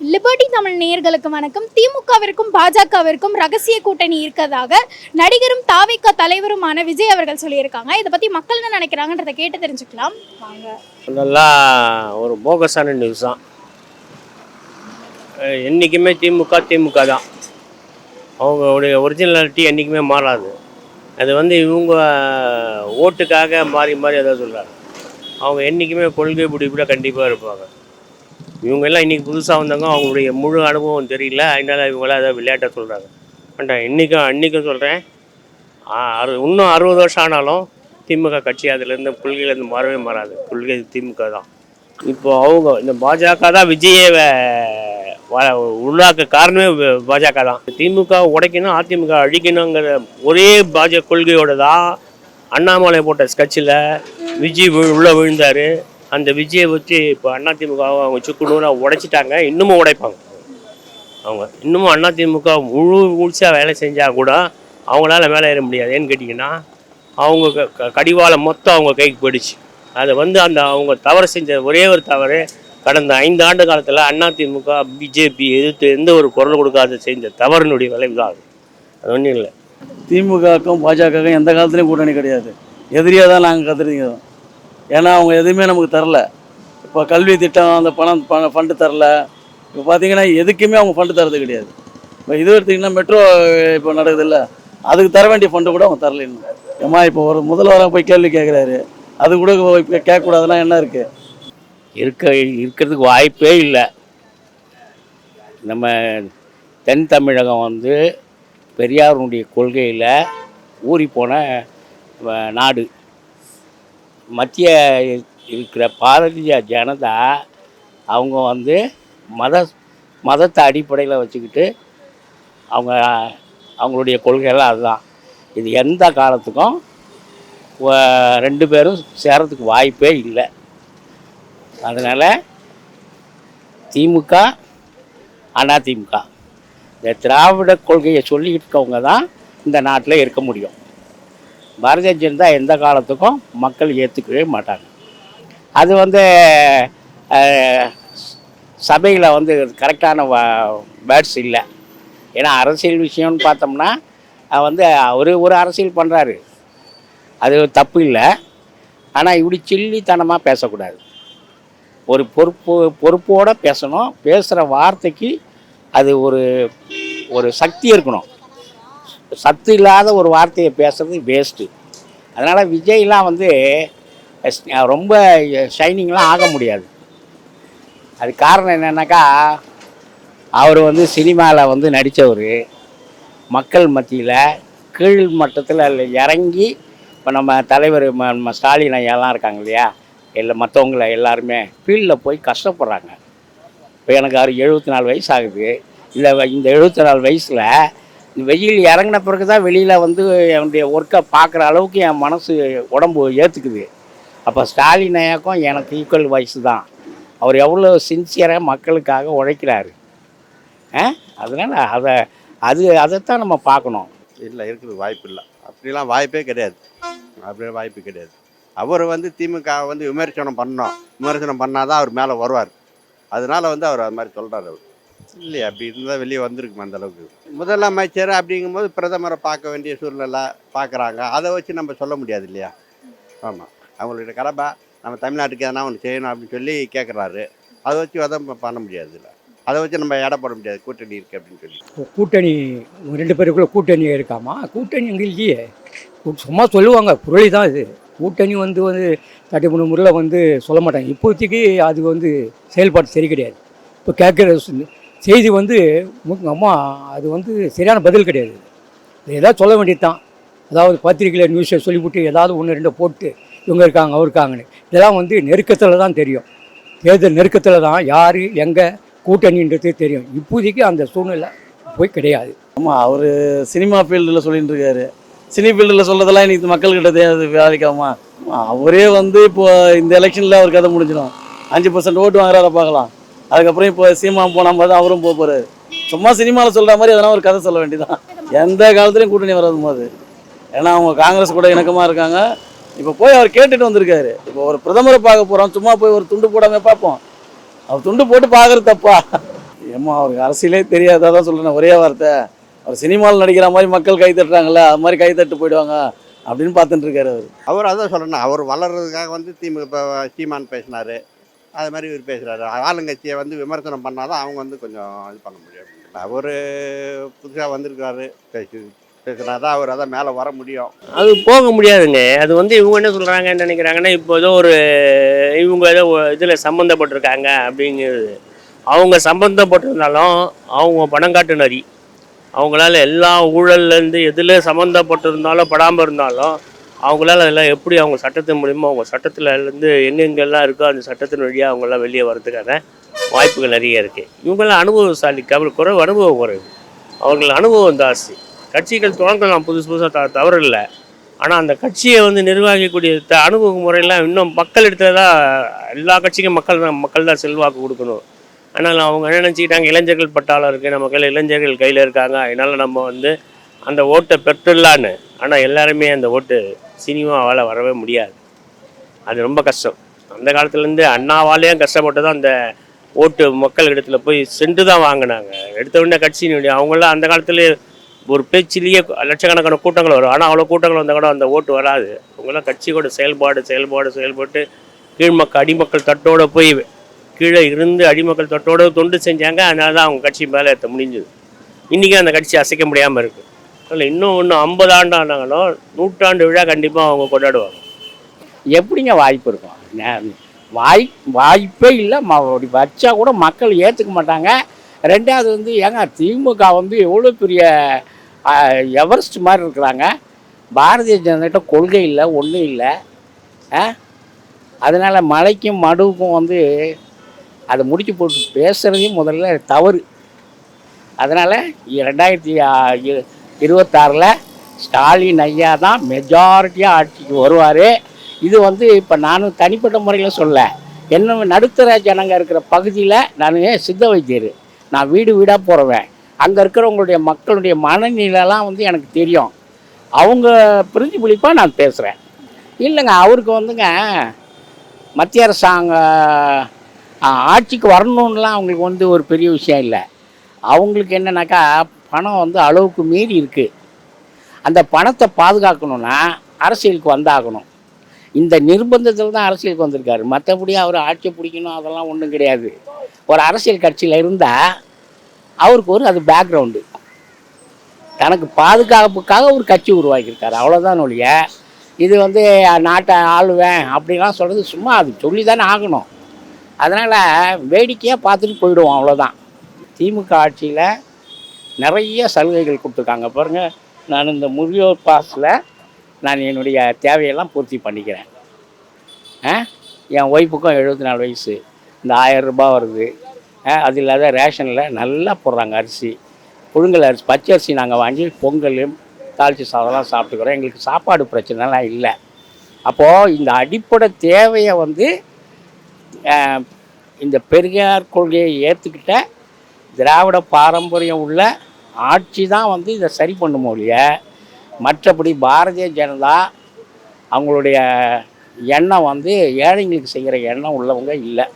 Liberty Tamil நேயர்களுக்கு வணக்கம். திமுகவிற்கும் பாஜகவிற்கும் ரகசிய கூட்டணி இருக்கிறதாக நடிகரும் தாவிக தலைவருமான விஜய் அவர்கள் சொல்லியிருக்காங்க. இதை பத்தி மக்கள் என்ன நினைக்கிறாங்கன்றதை கேட்டு தெரிஞ்சுக்கலாம். வாங்க. இதெல்லாம் ஒரு போகஸான நியூஸ் தான். என்றைக்குமே என்னைக்குமே திமுக திமுக தான். அவங்களுடைய ஒரிஜினாலிட்டி என்றைக்குமே மாறாது. அது வந்து இவங்க ஓட்டுக்காக மாறி மாறி ஏதாவது சொல்கிறாங்க அவங்க என்றைக்குமே கொள்கை பிடிப்பில் கண்டிப்பாக இருப்பாங்க. இவங்க எல்லாம் இன்றைக்கி புதுசாக வந்தவங்க அவங்களுடைய முழு அனுபவம் தெரியல. அதனால் இவங்களாம் ஏதாவது விளையாட்ட சொல்கிறாங்க பட் இன்றைக்கும் அன்றைக்கும் சொல்கிறேன் அறு இன்னும் அறுபது வருஷம் ஆனாலும் திமுக கட்சி அதுலேருந்து கொள்கையிலேருந்து மாறவே மாறாது. கொள்கை திமுக தான். இப்போ அவங்க இந்த பாஜக தான் விஜயை வ- உள்ளாக்க காரணமே பாஜக தான். திமுக உடைக்கணும் அதிமுக அழிக்கணுங்கிற ஒரே பாஜக கொள்கையோட தான் அண்ணாமலை போட்ட ஸ்கட்சில் விஜய் உள்ளே விழுந்தார். அந்த விஜயை வச்சு இப்போ அதிமுக அவங்க சுக்குநூறாக உடைச்சிட்டாங்க. இன்னமும் உடைப்பாங்க. அவங்க இன்னமும் அதிமுக முழு முழுசாக வேலை செஞ்சால் கூட அவங்களால மேலே ஏற முடியாது. ஏன்னு கேட்டிங்கன்னா அவங்க க- க- கடிவாளம் மொத்தம் அவங்க கைக்கு போயிடுச்சு. அதை வந்து அந்த அவங்க தவறு செஞ்ச ஒரே ஒரு தவறு கடந்த ஐந்து ஆண்டு காலத்தில் அதிமுக பிஜேபி எதிர்த்து எந்த ஒரு குரல் கொடுக்காத செஞ்ச தவறினுடைய விளைவு தான் அது. அது ஒன்றும் இல்லை. திமுகவுக்கும் பாஜகவுக்கும் எந்த காலத்துலையும் கூட்டணி கிடையாது. எதிரியாக தான் நாங்கள் கருதுறோம் ஏன்னா அவங்க எதுவுமே நமக்கு தரல. இப்போ கல்வி திட்டம் அந்த பணம் பண ஃபண்டு தரல. இப்போ பார்த்தீங்கன்னா எதுக்குமே அவங்க ஃபண்டு தரது கிடையாது. இப்போ இது எடுத்திங்கன்னா மெட்ரோ இப்போ நடக்குது இல்லை. அதுக்கு தர வேண்டிய ஃபண்டு கூட அவங்க தரல ஏம்மா இப்போ ஒரு முதல்வராக போய் கேள்வி கேட்குறாரு அது கூட இப்போ கேட்கக்கூடாதுன்னா என்ன இருக்குது இருக்க இருக்கிறதுக்கு வாய்ப்பே இல்லை. நம்ம தென் தமிழகம் வந்து பெரியாருடைய கொள்கையில் ஊறி போன நாடு. மத்திய இருக்கிற பாரதிய ஜனதா அவங்க வந்து மத மதத்தை அடிப்படையில் வச்சுக்கிட்டு அவங்க அவங்களுடைய கொள்கையெல்லாம் அதுதான். இது எந்த காலத்துக்கும் ரெண்டு பேரும் சேரத்துக்கு வாய்ப்பே இல்லை. அதனால் திமுக அதிமுக இந்த திராவிட கொள்கையை சொல்லிக்கிட்டு இருக்கவங்க தான் இந்த நாட்டில் இருக்க முடியும். பாரதிய ஜனதா எந்த காலத்துக்கும் மக்கள் ஏற்றுக்கவே மாட்டாங்க. அது வந்து சபையில் வந்து கரெக்டான வேர்ட்ஸ் இல்லை. ஏன்னா அரசியல் விஷயம்னு பார்த்தோம்னா வந்து அவர் ஒரு அரசியல் பண்ணுறாரு அது தப்பு இல்லை. ஆனால் இப்படி சில்லித்தனமாக பேசக்கூடாது. ஒரு பொறுப்பு பொறுப்போடு பேசணும். பேசுகிற வார்த்தைக்கு அது ஒரு ஒரு சக்தி இருக்கணும். சத்து இல்லாத ஒரு வார்த்தையை பேசுறது வேஸ்ட்டு அதனால் விஜய்லாம் வந்து ரொம்ப ஷைனிங்லாம் ஆக முடியாது. அது காரணம் என்னென்னாக்கா அவர் வந்து சினிமாவில் வந்து நடித்தவர் மக்கள் மத்தியில் கீழ் மட்டத்தில் இறங்கி இப்போ நம்ம தலைவர் நம்ம ஸ்டாலின் ஐயாலாம் இருக்காங்க இல்லையா? இல்லை மற்றவங்கள எல்லாருமே ஃபீல்டில் போய் கஷ்டப்படுறாங்க. இப்போ எனக்கு அவர் எழுபத்தி நாலு வயசு ஆகுது. இல்லை வ- இந்த எழுபத்தி நாலு வயசில் வெயில் இறங்கின பிறகு தான் வெளியில் வந்து என்னுடைய ஒர்க்கை பார்க்குற அளவுக்கு என் மனசு உடம்பு ஏற்றுக்குது அப்போ ஸ்டாலின் ஐயாக்கும் எனக்கு ஈக்குவல் வயசு தான். அவர் எவ்வளோ சின்சியராக மக்களுக்காக உழைக்கிறாரு. ஆ? அதனால் அதை அது அதைத்தான் நம்ம பார்க்கணும். இல்லை இருக்குது வாய்ப்பு இல்லை. அப்படிலாம் வாய்ப்பே கிடையாது. அப்படியே வாய்ப்பு கிடையாது. அவர் வந்து திமுக வந்து விமர்சனம் பண்ணோம் விமர்சனம் பண்ணாதான் அவர் மேலே வருவார். அதனால வந்து அவர் அது மாதிரி சொல்கிறார் அவர். இல்லையா அப்படி இருந்தால் வெளியே வந்திருக்குமா அந்த அளவுக்கு? முதலமைச்சர் அப்படிங்கும்போது பிரதமரை பார்க்க வேண்டிய சூழ்நிலை பார்க்குறாங்க. அதை வச்சு நம்ம சொல்ல முடியாது இல்லையா? ஆமாம் அவங்களுடைய கடமை நம்ம தமிழ்நாட்டுக்கு எதனா ஒன்று செய்யணும் அப்படின்னு சொல்லி கேட்குறாரு அதை வச்சு அதை பண்ண முடியாது இல்லை. அதை வச்சு நம்ம எடை போட முடியாது கூட்டணி இருக்குது அப்படின்னு சொல்லி. இப்போ கூட்டணி ரெண்டு பேருக்குள்ள கூட்டணி இருக்காமா? கூட்டணி எங்கே இல்லையே. சும்மா சொல்லுவாங்க புரளி தான் இது. கூட்டணி வந்து வந்து தட்டிமுறை முறையில் வந்து சொல்ல மாட்டாங்க. இப்போதைக்கு அது வந்து செயல்பாடு சரி கிடையாது. இப்போ கேட்குற செய்தி வந்து அம்மா அது வந்து சரியான பதில் கிடையாது. இது ஏதாவது சொல்ல வேண்டியது தான் அதாவது பத்திரிக்கையில் நியூஸை சொல்லிவிட்டு ஏதாவது ஒன்று ரெண்டு போட்டு இவங்க இருக்காங்க அவர் இருக்காங்கன்னு. இதெல்லாம் வந்து நெருக்கத்தில் தான் தெரியும். தேர்தல் நெருக்கத்தில் தான் யார் எங்கே கூட்டணின்றது தெரியும். இப்போதைக்கு அந்த சூழ்நிலை போய் கிடையாது. ஆமாம் அவர் சினிமா ஃபீல்டில் சொல்லிட்டு இருக்காரு. சினி ஃபீல்டில் சொல்கிறதெல்லாம் இன்னைக்கு மக்கள்கிட்ட தெரியாது வேலைக்காமா அவரே வந்து இப்போ இந்த எலெக்ஷனில் அவர் கதை முடிஞ்சிடும். அஞ்சு பர்சன்ட் ஓட்டு வாங்குறார பார்க்கலாம். அதுக்கப்புறம் இப்போ சீமா போனால் போது அவரும் போக போகிறாரு சும்மா சினிமாவில் சொல்கிற மாதிரி எதனா ஒரு கதை சொல்ல வேண்டியதான் எந்த காலத்துலையும் கூட்டணி வராது போது. ஏன்னா அவங்க காங்கிரஸ் கூட இணக்கமாக இருக்காங்க. இப்போ போய் அவர் கேட்டுட்டு வந்திருக்காரு. இப்போ ஒரு பிரதமரை பார்க்க போகிறோம் சும்மா போய் ஒரு துண்டு போடாமல் பார்ப்போம். அவர் துண்டு போட்டு பார்க்குறது தப்பா? ஏம்மா அவருக்கு அரசியலே தெரியாதா. தான் சொல்கிறேன் ஒரே வார்த்தை. அவர் சினிமாவில் நடிக்கிற மாதிரி மக்கள் கை தட்டுறாங்கல்ல அது மாதிரி கை தட்டு போயிடுவாங்க அப்படின்னு பார்த்துட்டு இருக்காரு அவர். அவர் அதான் சொல்லணும் அவர் வளர்றதுக்காக வந்து திமுக சீமான் பேசினார். அது மாதிரி இவர் பேசுகிறாரு ஆளுங்கட்சியை வந்து விமர்சனம் பண்ணாதான் அவங்க வந்து கொஞ்சம் இது பண்ண முடியும். அவர் புதுசாக வந்திருக்காரு. பேசி பேசுனா தான் அவர் அதான் மேலே வர முடியும். அது போக முடியாதுங்க. அது வந்து இவங்க என்ன சொல்கிறாங்கன்னு நினைக்கிறாங்கன்னா இப்போ ஏதோ ஒரு இவங்க ஏதோ இதில் சம்மந்தப்பட்டிருக்காங்க அப்படிங்கிறது. அவங்க சம்மந்தப்பட்டிருந்தாலும் அவங்க பணம் காட்டு நரி அவங்களால எல்லா ஊழல்லேருந்து எதில் சம்மந்தப்பட்டிருந்தாலும் படாமல் இருந்தாலும் அவங்களால அதெல்லாம் எப்படி அவங்க சட்டத்தின் மூலிமா அவங்க சட்டத்தில் இருந்து எங்கெங்கெல்லாம் இருக்கோ அந்த சட்டத்தின் வழியாக அவங்களாம் வெளியே வரதுக்கான வாய்ப்புகள் நிறைய இருக்குது இவங்கெல்லாம் அனுபவசாலி கவல் குறைவு அனுபவம் குறைவு. அவர்கள் அனுபவம் ஜாஸ்தி. கட்சிகள் தொடங்கலாம் புதுசு புதுசாக த தவறு இல்லை ஆனால் அந்த கட்சியை வந்து நிர்வகிக்கக்கூடிய த அனுபவ முறையெல்லாம் இன்னும் மக்கள் இடத்துல தான் எல்லா கட்சிக்கும் மக்கள் தான் மக்கள் தான் செல்வாக்கு கொடுக்கணும். ஆனால் அவங்க என்ன நினச்சிக்கிட்டாங்க இளைஞர்கள் பட்டாளம் இருக்குது நம்ம கையில் இளைஞர்கள் கையில் இருக்காங்க அதனால் நம்ம வந்து அந்த ஓட்டை பெற்றுடலான்னு. ஆனால் எல்லாருமே அந்த ஓட்டு சினிமாவால் வரவே முடியாது. அது ரொம்ப கஷ்டம். அந்த காலத்துலேருந்து அண்ணாவாலேயும் கஷ்டப்பட்டு தான் அந்த ஓட்டு மக்கள் இடத்துல போய் சென்று தான் வாங்கினாங்க. எடுத்த உடனே கட்சியினுடைய அவங்களாம் அந்த காலத்தில் ஒரு பேச்சிலேயே லட்சக்கணக்கான கூட்டங்கள் வரும். ஆனால் அவ்வளோ கூட்டங்கள் வந்தால் கூட அந்த ஓட்டு வராது. அவங்களாம் கட்சியோட செயல்பாடு செயல்பாடு செயல்பட்டு கீழ்மக்கள் அடிமக்கள் தட்டோடு போய் கீழே இருந்து அடிமக்கள் தொட்டோடு தொண்டு செஞ்சாங்க. அதனால தான் அவங்க கட்சி மேலே ஏற்ற முடிஞ்சுது. இன்றைக்கி அந்த கட்சி அசைக்க முடியாமல் இருக்குது இல்லை இன்னும் இன்னும் ஐம்பது ஆண்டு ஆனாங்களும் நூற்றாண்டு விழா கண்டிப்பாக அவங்க கொண்டாடுவாங்க. எப்படிங்க வாய்ப்பு இருக்கும்? வாய் வாய்ப்பே இல்லை ம- அப்படி வச்சா கூட மக்கள் ஏற்றுக்க மாட்டாங்க. ரெண்டாவது வந்து ஏங்க திமுக வந்து எவ்வளோ பெரிய எவரெஸ்ட் மாதிரி இருக்கிறாங்க. பாரதிய ஜனதாட்ட கொள்கை இல்லை ஒன்றும் இல்லை. ஆ? அதனால் மலைக்கும் மடுவுக்கும் வந்து அதை முடிச்சு போட்டு பேசுகிறதையும் முதல்ல தவறு. அதனால் ரெண்டாயிரத்தி இருபத்தாறில் ஸ்டாலின் ஐயா தான் மெஜாரிட்டியாக ஆட்சிக்கு வருவார். இது வந்து இப்போ நானும் தனிப்பட்ட முறையில் சொல்ல என்ன நடுத்தர ஜனங்க இருக்கிற பகுதியில் நான் சித்த வைத்தியர். நான் வீடு வீடாக போகிறவேன் அங்கே இருக்கிறவங்களுடைய மக்களுடைய மனநிலைலாம் வந்து எனக்கு தெரியும். அவங்க பிரதிபலிப்பாக நான் பேசுகிறேன் இல்லைங்க அவருக்கு வந்துங்க மத்திய அரசாங்க ஆட்சிக்கு வரணுன்னுலாம் அவங்களுக்கு வந்து ஒரு பெரிய விஷயம் இல்லை. அவங்களுக்கு என்னன்னாக்கா பணம் வந்து அளவுக்கு மீறி இருக்குது அந்த பணத்தை பாதுகாக்கணும்னா அரசியலுக்கு வந்தாகணும். இந்த நிர்பந்தத்தில் தான் அரசியலுக்கு வந்திருக்காரு. மற்றபடி அவர் ஆட்சி பிடிக்கணும் அதெல்லாம் ஒன்றும் கிடையாது. ஒரு அரசியல் கட்சியில் இருந்தால் அவருக்கு ஒரு அது பேக்ரவுண்டு தனக்கு பாதுகாப்புக்காக ஒரு கட்சி உருவாக்கியிருக்காரு. அவ்வளோதான் ஒழிய இது வந்து நாட்டை ஆளுவேன் அப்படிலாம் சொல்கிறது சும்மா அது சொல்லி தானே ஆகணும். அதனால் வேடிக்கையாக பார்த்துட்டு போயிடுவோம் அவ்வளோதான் திமுக ஆட்சியில் நிறைய சலுகைகள் கொடுத்துருக்காங்க. பாருங்கள் நான் இந்த முதியோர் பாஸில் நான் என்னுடைய தேவையெல்லாம் பூர்த்தி பண்ணிக்கிறேன். ஆ? என் ஒய்ஃபுக்கும் எழுபத்தி நாலு வயசு. இந்த ஆயிரம் ரூபாய் வருது. அது இல்லாத ரேஷனில் நல்லா போடுறாங்க அரிசி. புழுங்கல் அரிசி பச்சை அரிசி நாங்கள் வாங்கி பொங்கல் தாளிச்சி சாதம்லாம் சாப்பிட்டுக்கிறோம். எங்களுக்கு சாப்பாடு பிரச்சனைலாம் இல்லை. அப்போது இந்த அடிப்படை தேவையை வந்து இந்த பெரியார் கொள்கையை ஏற்றுக்கிட்ட திராவிட பாரம்பரியம் உள்ள ஆட்சி தான் வந்து இதை சரி பண்ணுமோ ஒழிய மற்றபடி பாரதிய ஜனதா அவங்களுடைய எண்ணம் வந்து ஏழைங்களுக்கு செய்கிற எண்ணம் உள்ளவங்க இல்லை.